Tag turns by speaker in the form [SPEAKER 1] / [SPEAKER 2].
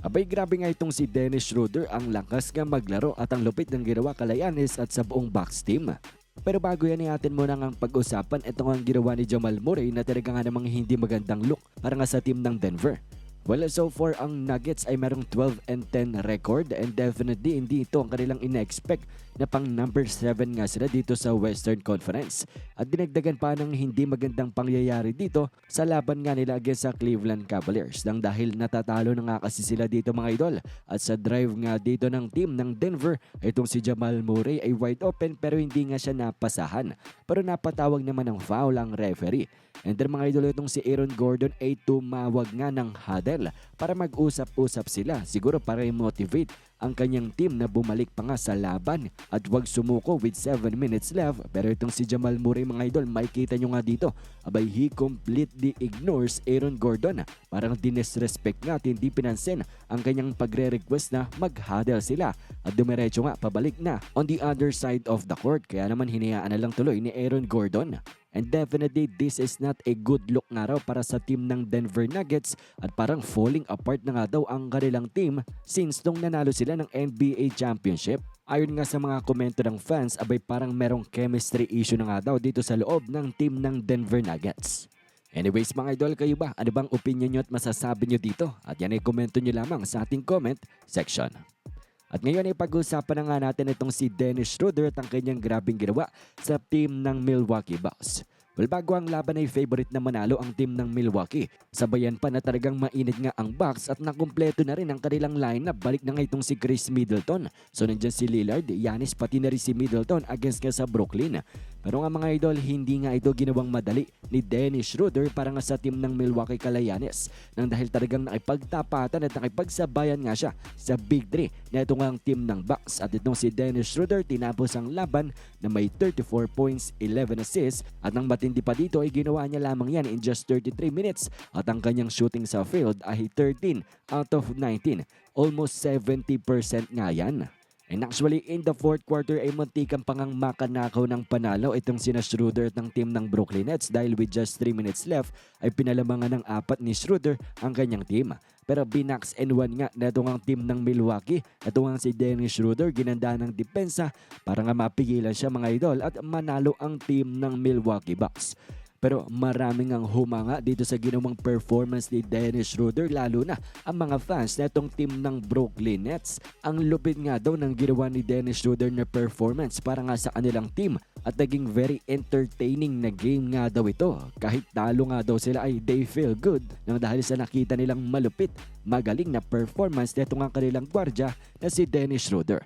[SPEAKER 1] Abay grabe nga itong si Dennis Schroeder ang lakas nga maglaro at ang lupit ng ginawa kay Giannis at sa buong Bucks team. Pero bago yan atin muna ang pag-usapan, ito ang ginawa ni Jamal Murray na talaga nga namang hindi magandang look para nga sa team ng Denver. Well, so far ang Nuggets ay merong 12 and 10 record and definitely hindi ito ang kanilang ina-expect na pang number 7 nga sila dito sa Western Conference. At dinagdagan pa ng hindi magandang pangyayari dito sa laban nga nila against sa Cleveland Cavaliers nang dahil natatalo na nga kasi sila dito mga idol. At sa drive nga dito ng team ng Denver, itong si Jamal Murray ay wide open pero hindi nga siya napasahan. Pero napatawag naman ng foul ang referee. And then mga idol itong si Aaron Gordon ay tumawag nga ng huddle para mag-usap-usap sila. Siguro para i-motivate ang kanyang team na bumalik pa nga sa laban at wag sumuko with 7 minutes left. Pero itong si Jamal Murray mga idol, makikita nyo nga dito, abay he completely ignores Aaron Gordon. Parang dinisrespect nga at hindi pinansin ang kanyang pagre-request na mag-huddle sila at dumiretso nga pabalik na on the other side of the court. Kaya naman hinayaan na lang tuloy ni Aaron Gordon. And definitely this is not a good look nga raw para sa team ng Denver Nuggets at parang falling apart na nga daw ang kanilang team since nung nanalo sila ng NBA Championship. Ayon nga sa mga komento ng fans, abay parang merong chemistry issue na nga daw dito sa loob ng team ng Denver Nuggets. Anyways mga idol, kayo ba? Ano bang opinion nyo at masasabi nyo dito? At yan ay komento nyo lamang sa ating comment section. At ngayon ay pag-usapan na nga natin itong si Dennis Schroeder at ang kanyang grabing ginawa sa team ng Milwaukee Bucks. Well, bago ang laban ay favorite na manalo ang team ng Milwaukee. Sabayan pa na talagang mainit nga ang Bucks at nakumpleto na rin ang kanilang lineup. Balik na nga itong si Chris Middleton. So nandyan si Lillard, Yanis pati na rin si Middleton against nga sa Brooklyn. Pero nga mga idol, hindi nga ito ginawang madali ni Dennis Schroeder para nga sa team ng Milwaukee Calayanes. Nang dahil talagang nakipagtapatan at nakipagsabayan nga siya sa Big 3 na ito nga ang team ng Bucks. At itong si Dennis Schroeder tinapos ang laban na may 34 points, 11 assists at ang matindi pa dito ay ginawa niya lamang yan in just 33 minutes at ang kanyang shooting sa field ay 13 out of 19. Almost 70% nga yan. And actually, in the fourth quarter ay muntikan pang ang makanakaw ng panalo itong sina Schroeder at ng team ng Brooklyn Nets dahil with just 3 minutes left ay pinalamangan ng apat ni Schroeder ang kanyang team. Pero binax and one nga na itong ang team ng Milwaukee. Ito nga si Dennis Schroeder ginanda ng depensa para nga mapigilan siya mga idol at manalo ang team ng Milwaukee Bucks. Pero maraming ang humanga dito sa ginawang performance ni Dennis Schroeder lalo na ang mga fans na itong team ng Brooklyn Nets. Ang lupit nga daw ng ginawa ni Dennis Schroeder na performance para nga sa kanilang team at naging very entertaining na game nga daw ito. Kahit talo nga daw sila ay they feel good nang dahil sa nakita nilang malupit, magaling na performance nito nga kanilang gwardya na si Dennis Schroeder.